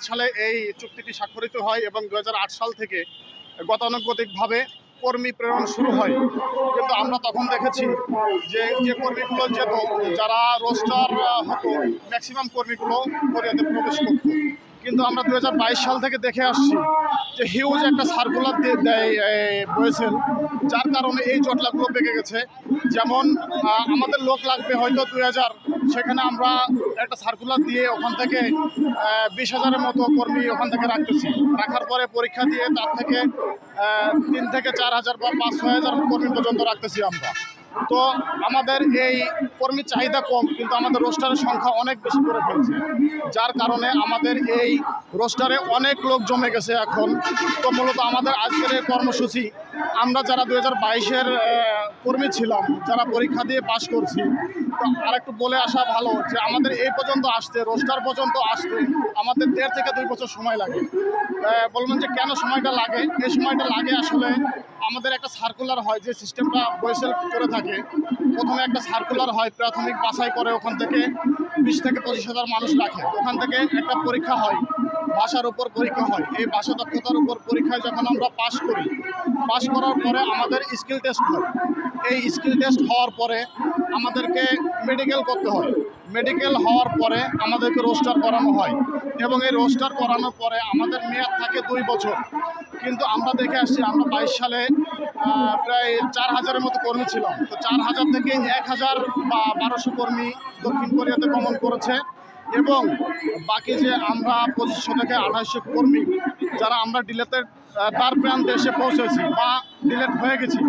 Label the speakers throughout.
Speaker 1: সালে এই চুক্তিটি স্বাক্ষরিত হয় এবং দু হাজার আট সাল থেকে গতানুগতিকভাবে কর্মী প্রেরণ শুরু হয়। কিন্তু আমরা তখন দেখেছি যে যে কর্মীগুলো যেত, যারা রোস্টার হতো ম্যাক্সিমাম কর্মীগুলো কোরিয়াতে প্রবেশ করত। কিন্তু আমরা দু হাজার বাইশ সাল থেকে দেখে আসছি যে হিউজ একটা সার্কুলার দিয়ে দেয় বয়েছেন যার কারণে এই জটলাগুলো পেকে গেছে। যেমন আমাদের লোক লাগবে হয়তো দুই হাজার, সেখানে আমরা একটা সার্কুলার দিয়ে ওখান থেকে বিশ হাজারের মতো কর্মী ওখান থেকে রাখতেছি। রাখার পরে পরীক্ষা দিয়ে তার থেকে তিন থেকে চার হাজার বা পাঁচ ছয় হাজার কর্মী পর্যন্ত রাখতেছি আমরা। তো আমাদের এই কর্মীর চাহিদা কম, কিন্তু আমাদের রোস্টারের সংখ্যা অনেক বেশি করে ফেলছে। যার কারণে আমাদের এই রোস্টারে অনেক লোক জমে গেছে এখন। তো মূলত আমাদের আজকের এই কর্মসূচি, আমরা যারা দু হাজার বাইশের কর্মী ছিলাম, যারা পরীক্ষা দিয়ে পাশ করছি, তো আরেকটু বলে আসা ভালো যে আমাদের এই পর্যন্ত আসতে, রোস্টার পর্যন্ত আসতে আমাদের দেড় থেকে দুই বছর সময় লাগে। বলবেন যে কেন সময়টা লাগে? এই সময়টা লাগে আসলে আমাদের একটা সার্কুলার হয়, যে সিস্টেমটা বৈসেল করে থাকে, প্রথমে একটা সার্কুলার হয়, প্রাথমিক বাছাই করে ওখান থেকে বিশ থেকে পঁচিশ হাজার মানুষ রাখে। ওখান থেকে একটা পরীক্ষা হয়, ভাষার উপর পরীক্ষা হয়। এই ভাষা দক্ষতার উপর পরীক্ষায় যখন আমরা পাশ করি পাশ করার পরে আমাদের স্কিল টেস্ট হয়। এই স্কিল টেস্ট হওয়ার পরে আমাদেরকে মেডিকেল করতে হয়। মেডিকেল হওয়ার পরে আমাদেরকে রোস্টার করানো হয় এবং এই রোস্টার করানোর পরে আমাদের মেয়াদ থাকে দুই বছর। কিন্তু আমরা দেখে আসছি, আমরা বাইশ সালে প্রায় চার হাজারের মতো কর্মী ছিলাম। তো চার হাজার থেকে এক হাজার বা বারোশো কর্মী দক্ষিণ কোরিয়াতে গমন করেছে এবং বাকি যে আমরা পঁচিশশো থেকে আঠাশশো কর্মী যারা আমরা ডিলেটের তার প্রান্তে এসে পৌঁছেছি বা ডিলেট হয়ে গেছি।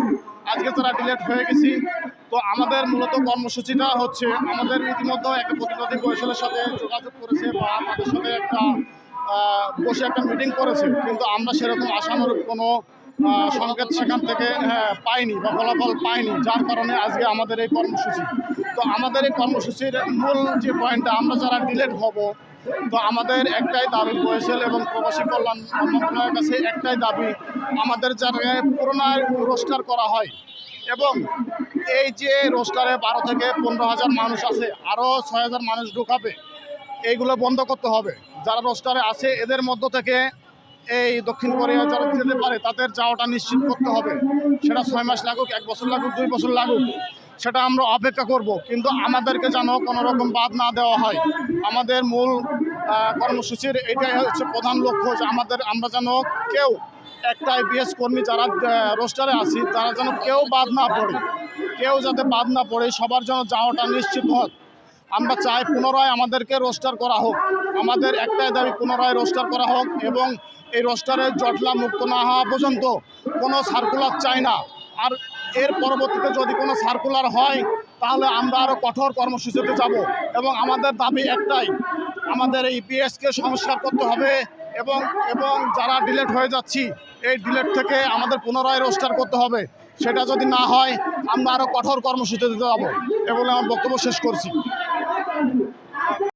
Speaker 1: আজকে যারা ডিলেট হয়ে গেছি, তো আমাদের মূলত কর্মসূচিটা হচ্ছে আমাদের ইতিমধ্যে একটা প্রতিনিধি পরিষদের সাথে যোগাযোগ করেছে বা তাদের সাথে একটা বসে একটা মিটিং করেছে কিন্তু আমরা সেরকম আশানুরূপ কোনো সংকেত সেখান থেকে হ্যাঁ, পাইনি বা ফলাফল পাইনি যার কারণে আজকে আমাদের এই কর্মসূচি। তো আমাদের এই কর্মসূচির মূল যে পয়েন্টটা আমরা যারা ডিলেট হব তো আমাদের একটাই দাবি বয়েছেল এবং প্রবাসী কল্যাণ মন্ত্রণালয়ের কাছে একটাই দাবি আমাদের জায়গায় পুরোনায় রোস্টার করা হয়। এবং এই যে রোস্টারে বারো থেকে পনেরো হাজার মানুষ আছে আরও ছয় হাজার মানুষ ঢুকাবে এইগুলো বন্ধ করতে হবে। যারা রোস্টারে আছে, এদের মধ্য থেকে এই দক্ষিণ কোরিয়া যারা যেতে পারে, তাদের যাওয়াটা নিশ্চিত করতে হবে। সেটা ছয় মাস লাগুক, এক বছর লাগুক, দুই বছর লাগুক, সেটা আমরা অপেক্ষা করব। কিন্তু আমাদেরকে যেন কোনো রকম বাদ না দেওয়া হয়। আমাদের মূল কর্মসূচির এটাই হচ্ছে প্রধান লক্ষ্য যে আমাদের, আমরা যেন কেউ একটা আইপিএস কর্মী যারা রোস্টারে আছি, তারা যেন কেউ বাদ না পড়ে। কেউ যাতে বাদ না পড়ে, সবার যেন যাওয়াটা নিশ্চিত হোক আমরা চাই পুনরায় আমাদেরকে রোস্টার করা হোক। আমাদের একটাই দাবি, পুনরায় রোস্টার করা হোক এবং এই রোস্টারের জটলা মুক্ত না হওয়া পর্যন্ত কোনো সার্কুলার চাই না। আর এর পরবর্তীতে যদি কোনো সার্কুলার হয়, তাহলে আমরা আরও কঠোর কর্মসূচিতে যাব এবং আমাদের দাবি একটাই, আমাদের এই ইপিএসকে সংস্কার করতে হবে এবং এবং যারা ডিলেট হয়ে যাচ্ছি, এই ডিলেট থেকে আমাদের পুনরায় রোস্টার করতে হবে। সেটা যদি না হয়, আমরা আরও কঠোর কর্মসূচিতে যাব। এবং আমার বক্তব্য শেষ করছি।